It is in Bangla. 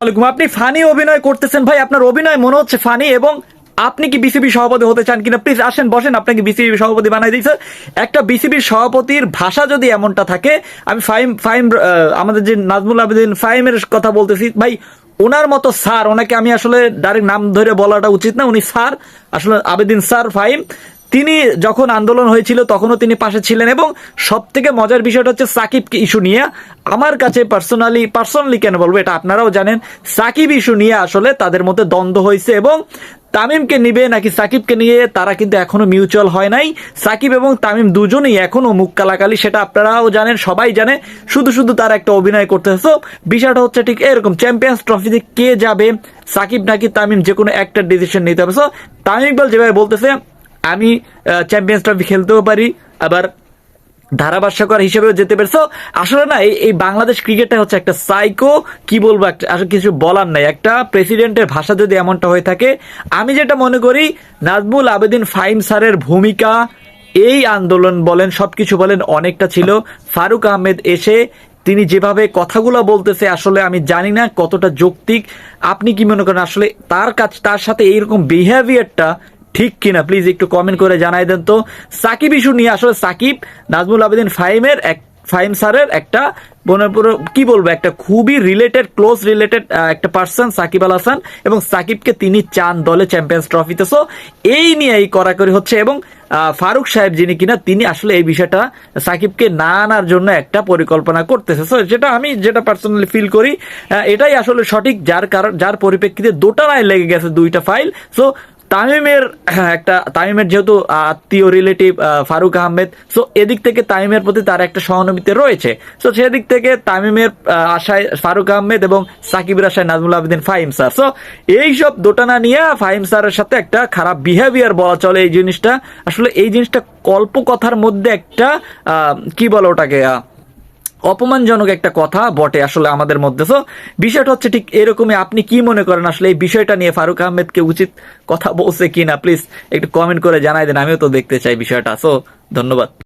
আপনি ফানি অভিনয় করতেছেন ভাই, আপনার অভিনয় মনে হচ্ছে ফানি এবং আপনি কি বিসিবি সভাপতি হতে চান কিনা? প্লিজ আসেন, বসেন, আপনাকে বিসিবি সভাপতি বানাই দিয়েছে। একটা বিসিবির সভাপতির ভাষা যদি এমনটা থাকে, আমি ফাইম ফাইম আমাদের যে নাজমুল আবেদিন ফাইমের কথা বলতেছি, ভাই, ওনার মতো স্যার, ওনাকে আমি আসলে ডাইরেক্ট নাম ধরে বলাটা উচিত না, উনি স্যার, আসলে আবেদিন স্যার, ফাইম। তিনি যখন আন্দোলন হয়েছিল, তখনও তিনি পাশে ছিলেন এবং সব থেকে মজার বিষয়টা হচ্ছে সাকিবকে ইস্যু নিয়ে। আমার কাছে পার্সোনালি পার্সোনালি কেন বলব, এটা আপনারাও জানেন, সাকিব ইস্যু নিয়ে আসলে তাদের মধ্যে দ্বন্দ্ব হয়েছে এবং তামিমকে নিবে নাকি সাকিবকে নিয়ে, তারা কিন্তু এখনও মিউচুয়াল হয় নাই। সাকিব এবং তামিম দুজনেই এখনও মুখ কালাকালি, সেটা আপনারাও জানেন, সবাই জানে। শুধু শুধু তারা একটা অভিনয় করতেছে। বিষয়টা হচ্ছে ঠিক এরকম চ্যাম্পিয়ন্স ট্রফিতে কে যাবে? সাকিব নাকি তামিম যে কোনো একটা ডিসিশন নিতে হবে। সো তামিম ইকবাল যেভাবে বলতেছে আমি চ্যাম্পিয়ন্স ট্রফি খেলতেও পারি, আবার ধারাভাষ্যকর হিসেবেও যেতে পেরেছ আসলে না, এই বাংলাদেশ ক্রিকেটটা হচ্ছে একটা সাইকো কি বলব, একটা, আসলে কিছু বলার নাই। একটা প্রেসিডেন্টের ভাষা যদি এমনটা হয়ে থাকে, আমি যেটা মনে করি, নাজমুল আবেদিন ফাইম স্যারের ভূমিকা, এই আন্দোলন বলেন সব কিছু বলেন, অনেকটা ছিল। ফারুক আহমেদ এসে তিনি যেভাবে কথাগুলো বলতেছে, আসলে আমি জানি না কতটা যৌক্তিক। আপনি কি মনে করেন, আসলে তার কাছ, তার সাথে এইরকম বিহেভিয়ারটা ঠিক কিনা প্লিজ একটু কমেন্ট করে জানাই দেন তো। সাকিব ইস্যু নিয়ে আসলে সাকিব নাজমুল আবেদিন ফাইমের এক ফাইম স্যারের একটা মনে পুরো, কি বলব, একটা খুবই রিলেটেড ক্লোজ রিলেটেড একটা পার্সন সাকিব আল হাসান, এবং সাকিবকে তিনি চান দলে চ্যাম্পিয়ন্স ট্রফিতে সো এই নিয়ে এই কড়াকড়ি হচ্ছে এবং ফারুক সাহেব যিনি কিনা, তিনি আসলে এই বিষয়টা সাকিবকে না আনার জন্য একটা পরিকল্পনা করতেছে। সো যেটা আমি, যেটা পার্সোনালি ফিল করি এটাই আসলে সঠিক, যার কারণ, যার পরিপ্রেক্ষিতে দোটানায় লেগে গেছে, দুইটা ফাইল সো তামিমের হ্যাঁ, একটা তামিমের যেহেতু আত্মীয় রিলেটিভ ফারুক আহমেদ সো এদিক থেকে তামিমের প্রতি তার একটা সহানুভূতি রয়েছে। সো সেদিক থেকে তামিমের আশায় ফারুক আহমেদ এবং সাকিবের আশায় নাজমুল আবেদিন ফাহিম স্যার। সো এইসব দোটানা নিয়ে ফাহিম স্যারের সাথে একটা খারাপ বিহেভিয়ার বলা চলে এই জিনিসটা। আসলে এই জিনিসটা কল্পকথার মধ্যে একটা কি বলে ওটাকে অপমানজনক একটা কথা বটে আসলে আমাদের মধ্যে। তো বিষয়টা হচ্ছে ঠিক এরকমই। আপনি কি মনে করেন আসলে এই বিষয়টা নিয়ে ফারুক আহমেদকে উচিত কথা বলছে কিনা? প্লিজ একটু কমেন্ট করে জানাই দেন। আমিও তো দেখতে চাই বিষয়টা। সো ধন্যবাদ।